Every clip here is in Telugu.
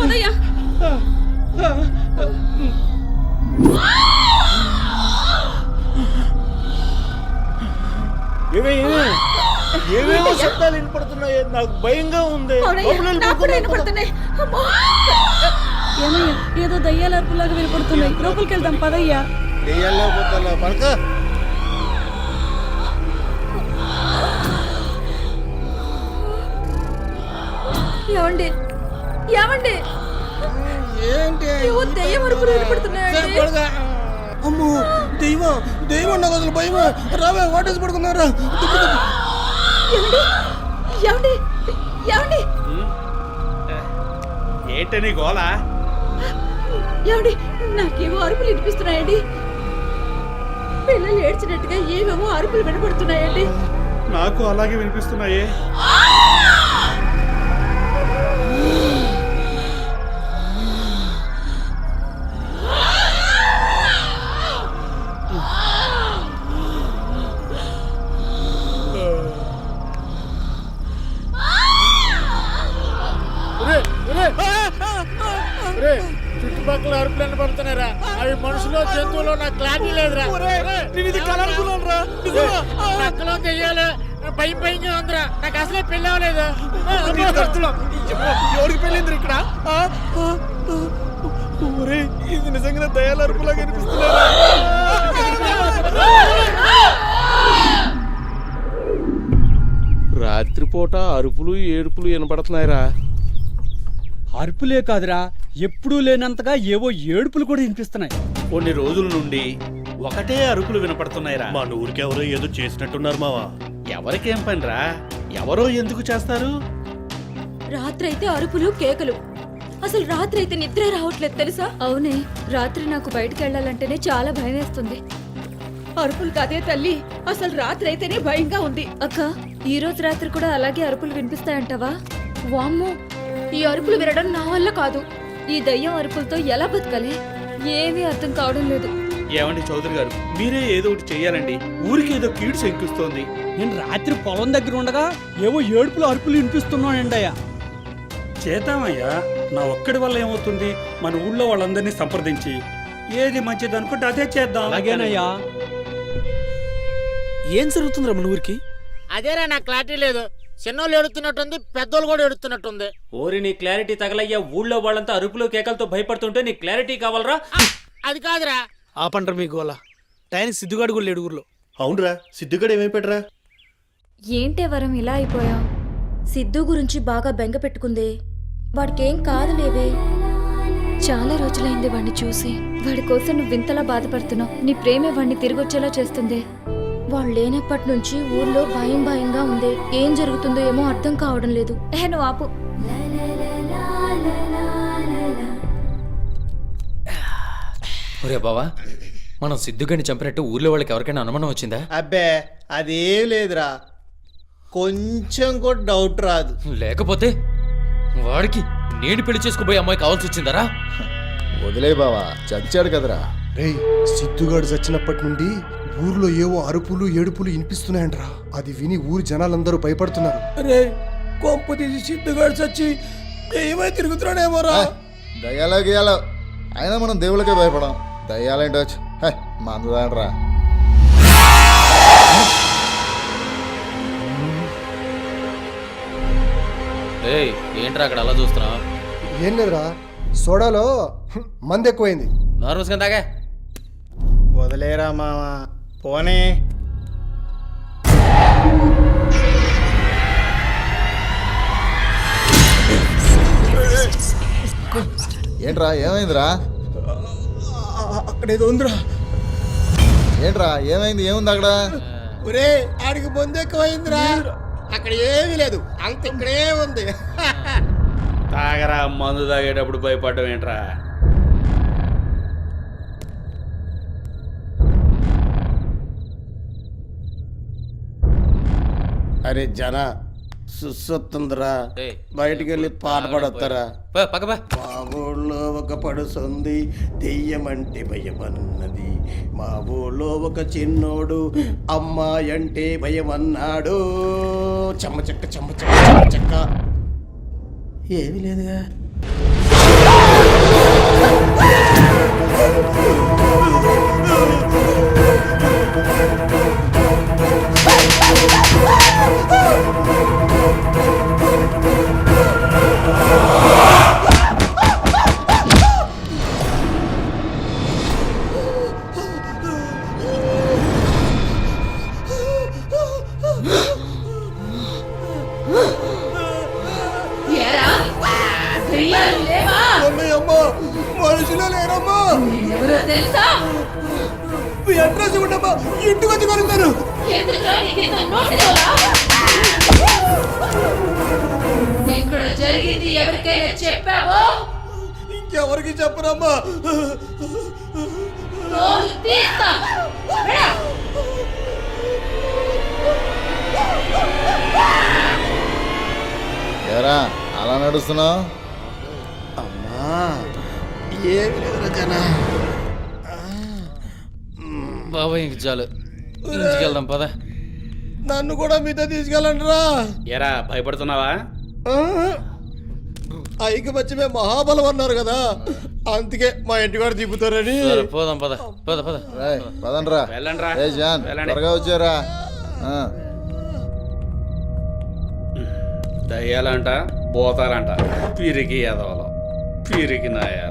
పదయ్యా. ఏమే ఏమే? ఏమేమో శబ్దాలు వినపడుతున్నాయి? నాకు భయంగా ఉంది. ఏమయ్యా ఏదో దయ్యాల అరుపులాగా వినపడుతున్నాయి. లోపలికి వెళ్దాం పదయ్యా. దెయ్యాల్లో పోతాలా పడక వినపడుతున్నాయండి? పడక అమ్మో దెయ్యం దెయ్యం నాకు అసలు భయమా. రావే వాటేసి పడుకున్నారా? ఏమండి? ఏమండి? ఏంటని గోళ ఏమండి నాకేమో అరుపులు వినిపిస్తున్నాయండి. పిల్లలు ఏడ్చినట్టుగా ఏవేవో అరుపులు వినపడుతున్నాయండి. నాకు అలాగే వినిపిస్తున్నాయే. జంతువులు నాకు క్లారిటీ లేదురా. నేను ఇది కలనుకున్నాను నక్కలో దెయ్యాలు భయం భయంగా ఉందిరా. నాకు అసలే పెళ్ళి అవ్వలేదు. ఎవరికి పెళ్ళింది ఇక్కడ? ఊరే ఇది నిజంగా దయాల అరుపులాగా అనిపిస్తున్నా రాత్రిపూట అరుపులు ఏడుపులు వినపడుతున్నాయిరా. అరుపులే కాదురా ఎప్పుడూ లేనంతగా ఏవో ఏడుపులు కూడా వినిపిస్తున్నాయి. కొన్ని రోజుల నుండి ఒకటే అరుపులు వినపడుతున్నాయిరా. మన ఊరికెవరో ఏదో చేసినట్టున్నారు మావా. ఎవరికేం పనిరా? ఎవరో ఎందుకు చేస్తారు? రాత్రైతే అరుపులు కేకలు. అసలు రాత్రి అయితే నిద్ర రావట్లేదు తెలుసా? అవునే రాత్రి నాకు బయటకు వెళ్ళాలంటేనే చాలా భయం వేస్తుంది అరుపులు కాదే తల్లి అసలు రాత్రి అయితేనే భయంగా ఉంది. అక్క ఈ రోజు రాత్రి కూడా అలాగే అరుపులు వినిపిస్తాయంటావా? వామ్మో ఈ అరుపులు వినడం నా వల్ల కాదు. ఈ దయ్యం అరుపులతో ఎలా బతకాలి? ఏమీ అర్థం కావడం లేదు. ఏమండి చౌదరి గారు మీరే ఏదో ఒకటి చెయ్యాలండి. ఊరికి ఏదో కీడు శంకిస్తోంది. నేను రాత్రి పొలం దగ్గర ఉండగా ఏవో ఏడుపులు అరుపులు వినిపిస్తున్నాయండి అయ్యా చేద్దామయ్యా నా ఒక్కడి వల్ల ఏమవుతుంది? మన ఊళ్ళో వాళ్ళందరినీ సంప్రదించి. ఏది మంచిది అనుకుంటే అదే చేద్దాం. అలాగేనయ్యా. ఏం జరుగుతుందిరా మన ఊరికి? అదేరా నాకు క్లారిటీ లేదు. చిన్నోళ్ళు ఎడుతున్నట్టుంది పెద్దోళ్ళు కూడా ఎడుతున్నట్టుంది ఓరి నీ క్లారిటీ తగలయ్యా ఊళ్ళో వాళ్ళంతా అరుపులు కేకలతో భయపడుతుంటే నీ క్లారిటీ కావాలరా? అది కాదురా. ఆపండ్రా మీ గోల. టైంకి సిద్ధుగాడు కూడా లేడు ఊర్లో. అవునరా సిద్ధుగడ ఏమైపోయాడురా? ఏంటే వరం ఇలా అయిపోయావు సిద్ధు గురించి బాగా బెంగ పెట్టుకుందే. వాడికేం కాదులేవే. చాలా రోజులైంది వాడిని చూసి. వాడి కోసం నువ్వు వింతలా బాధపడుతున్నావు. నీ ప్రేమే వాడిని తిరిగొచ్చేలా చేస్తుంది. వాళ్ళు లేనప్పటి నుంచి ఊర్లో భయం భయంగా ఉంది. ఏం జరుగుతుందో ఏమో అర్థం కావడం లేదు. ఏ నువ్వు ఆపు. ఒరే బావా మనం సిద్ధుగాని చంపినట్టు ఊర్లో వాళ్ళకి ఎవరికైనా అనుమానం వచ్చిందా? అబ్బే అదేం లేదురా. కొంచెం కూడా డౌట్ రాదు. లేకపోతే వాడికి నేను పెళ్ళి చేసుకుపోయే అమ్మాయి కావాల్సి వచ్చిందరా? వదిలే బావా చచ్చాడు కదరా. రేయ్ సిద్ధుగాడు చచ్చినప్పటి నుండి ఊర్లో ఏవో అరుపులు ఏడుపులు వినిపిస్తున్నాయంట్రా. అది విని ఊరి జనాలందరూ భయపడుతున్నారు. రే కొంపు తీసి సిద్ధుగాడు చచ్చి ఏమై తిరుగుతున్నాడేమోరా. దయ్యాలో గీయాలో. అయినా మనం దేవుళ్ళకే భయపడం. దయ్యాలేంటి వచ్చి మందుదాడరా ఏయ్ ఏంట్రా అక్కడ అలా చూస్తున్నా ఏం లేదురా సోడాలో మందు ఎక్కువైంది. నార్మల్స్ దాగా వదిలేరా మామ పోనీ. ఏంట్రా ఏమైందిరా? అక్కడ ఏదో ఉందిరా. ఏంట్రా ఏమైంది ఏముంది అక్కడ? ఒరే ఆడికి బొందు ఎక్కువైందిరా. అక్కడ ఏమీ లేదు అంత ఇక్కడే ఉంది. తాగరా మందు తాగేటప్పుడు భయపడడం ఏంట్రా? అరే జన సుస్సొత్తుందిరా ఏయ్, బయటికి వెళ్ళి పాట పాడొస్తారా? పో, పక్క పో. మా ఊళ్ళో ఒక పడుసుంది దెయ్యమంటే భయమన్నది. మా ఊళ్ళో ఒక చిన్నోడు అమ్మాయి అంటే భయమన్నాడు. చెమ్మ చెక్క చెమ్మ చెక్క చెమ్మ చెక్క. ఏమీ లేదుగా. Ah! ఇక్కడ జరిగింది ఎవరికైనా చెప్పావో? ఇంకెవరికి చెప్పరమ్మా? తీస్తా. ఏరా అలా నడుస్తున్నావు? అమ్మా ఏమి లేదురా జన. బాబాయ్ ఇంక చాలు. ఇంటికి వెళ్దాం పద. నన్ను కూడా మీతో తీసుకెళ్ళండి రా ఎరా భయపడుతున్నావా? ఐకి మధ్యమే మహాబలం అన్నారు కదా. అందుకే మా ఇంటి కూడా దిగుతారని పోదాం పద పద పద. పదండ్రా. వెళ్ళండ్రా. ఏ జాన్. త్వరగా వచ్చారా. ఆ, దయ్యాలంట పోతారంట పిరికి ఎదవలు పిరికి నాయాలు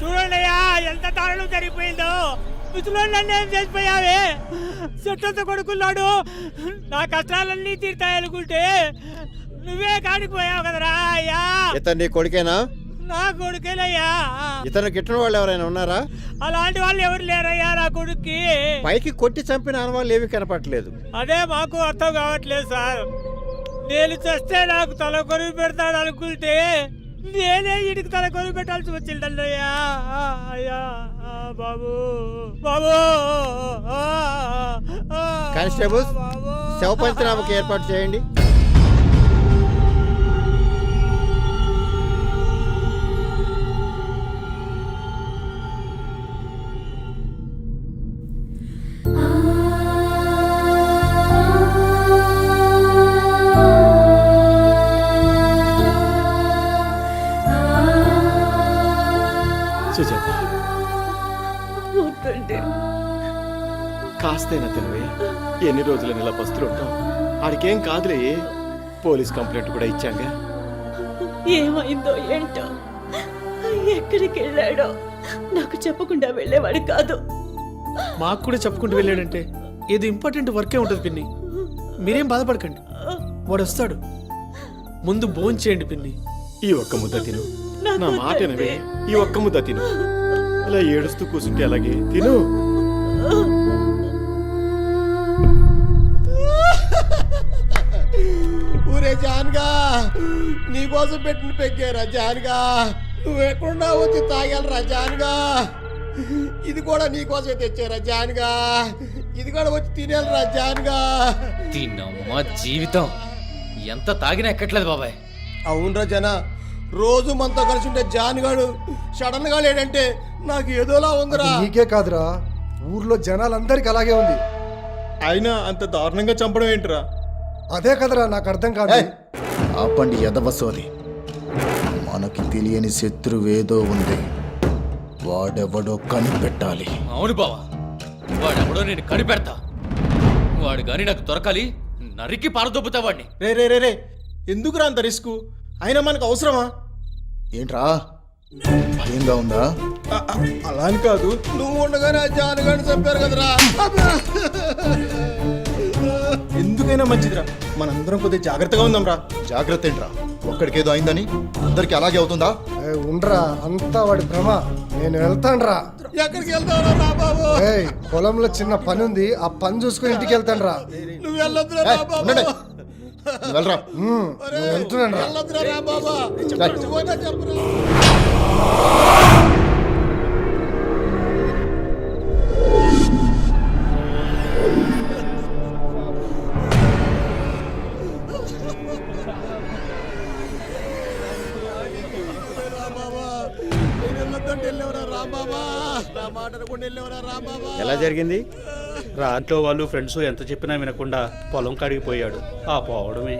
చూడండి అయ్యా ఎంత దారుణం జరిగిపోయిందో. ముసలో నన్ను ఏం చేసిపోయావే? చుట్టంతో కొడుకున్నాడు. నా కష్టాలన్నీ తీరుతాయనుకుంటే నువ్వే కాడిపోయావు కదరా అయ్యా. ఇతను నీ కొడుకేనా? నా కొడుకేనయ్యా. ఇతను గిట్టిన వాళ్ళు ఎవరైనా ఉన్నారా? అలాంటి వాళ్ళు ఎవరు లేరయ్యా నా కొడుక్కి. పైకి కొట్టి చంపిన ఆనవాళ్ళు ఏమీ కనపట్లేదు అదే మాకు అర్థం కావట్లేదు సార్. నేను చస్తే నాకు తల కొరువు పెడతాడు అనుకుంటే నేనే ఇడికి తల కొరువు పెట్టాల్సి వచ్చిందయ్యా అయ్యా ఆ, బాబు బాబు కానిస్టేబుల్స్. శవ పంచనామకి ఏర్పాటు చేయండి ఎన్ని రోజులు ఇలా పస్తులు ఉంటావు? ఆడికేం కాదులే. పోలీస్ కంప్లైంట్ కూడా ఇచ్చాంగా? ఏమైందో ఏంటో? ఎక్కడికి వెళ్ళాడో నాకు చెప్పకుండా వెళ్ళేవాడు కాదు. మాకు కూడా చెప్పుకుంటూ వెళ్ళాడంటే ఏదో ఇంపార్టెంట్ వర్కే ఉంటుంది పిన్ని. మీరేం బాధపడకండి. వాడు వస్తాడు ముందు భోంచేయండి చేయండి పిన్ని. ఈ ఒక్క ముద్ద తిను. నా మాట వినవే. ఈ ఒక్క ముద్ద తిను. ఇలా ఏడుస్తూ కూర్చుంటే అలాగే? తిను. నీకోసం పెట్టిన జాన్గా నువ్వు ఎక్కడున్నా వచ్చి తాగాలరా జాన్గా ఇది కూడా నీకోసమే తెచ్చారా జాన్గా ఇది కూడా వచ్చి తినేయాలరా జాన్గా తిన్నమ్మ జీవితం. ఎంత తాగినా ఎక్కట్లేదు బాబాయ్. అవునరా జన రోజు మనతో కలిసి ఉంటే జాన్గాడు సడన్గా లేడంటే నాకు ఏదోలా ఉందిరా. నీకే కాదురా ఊర్లో జనాలందరికి అలాగే ఉంది. అయినా అంత దారుణంగా చంపడం ఏంట్రా? అదే కదరా నాకు అర్థం కాదు. ఆపండి ఎదవసోది మనకి తెలియని శత్రువేదో ఉంది. వాడెవడో కనిపెట్టాలి. అవును బావా. వాడెవడో నేను కనిపెడతా. వాడు గాని నాకు దొరకాలి నరికి పారదొబ్బుతా వాడిని. రే రే రే రే. ఎందుకురా అంత రిస్క్? అయినా మనకు అవసరమా? ఏంట్రా? భయంగా ఉందా? అలా అని కాదు. నువ్వు ఉండగానే జానగాని చంపారు కదరా. ఎందుకైనా మంచిదిరా. మనందరం కొద్దిగా జాగ్రత్తగా ఉందాం రా జాగ్రత్త ఏంట్రా? ఒక్కడికేదో అయిందని అందరికి అలాగే అవుతుందా? ఏ, ఉండ్రా అంతా వాడి భ్రమ. నేను వెళ్తాన్రా. ఎక్కడికి వెళ్తావురా రా బాబు? ఏయ్ పొలంలో చిన్న పని ఉంది. ఆ పని చూసుకుని ఇంటికి వెళ్తాన్రా. నువ్వు వెళ్ళొద్దురా రా బాబు. నువ్వు వెళ్ళరా? నేను వెళ్తున్నాను రా వెళ్ళొద్దురా రా బాబా. చెప్పురా రాత్రిలో వాళ్ళు ఫ్రెండ్స్ ఎంత చెప్పినా వినకుండా పొలం కాడికి పోయాడు. ఆ పోవడమే.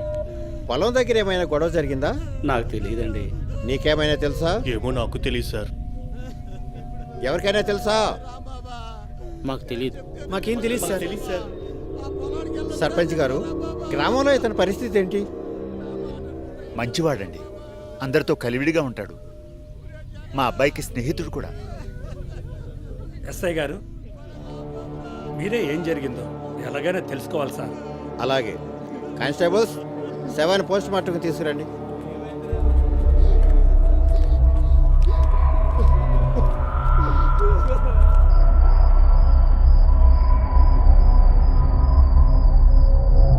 పొలం దగ్గర ఏమైనా గొడవ జరిగిందా? నాకు తెలియదండి. నీకేమైనా తెలుసా? ఏమో నాకు తెలియదు సార్. ఎవరికైనా తెలుసా? మాకు తెలియదు మాకేం తెలియదు సార్. సర్పంచ్ గారు గ్రామంలో ఇతని పరిస్థితి ఏంటి? మంచివాడండి. అందరితో కలివిడిగా ఉంటాడు. మా అబ్బాయికి స్నేహితుడు కూడా. ఎస్ఐ గారు మీరే ఏం జరిగిందో ఎలాగైనా తెలుసుకోవాలి సార్. అలాగే. కానిస్టేబుల్స్ సెవెన్ పోస్ట్ మార్టంకి తీసుకురండి.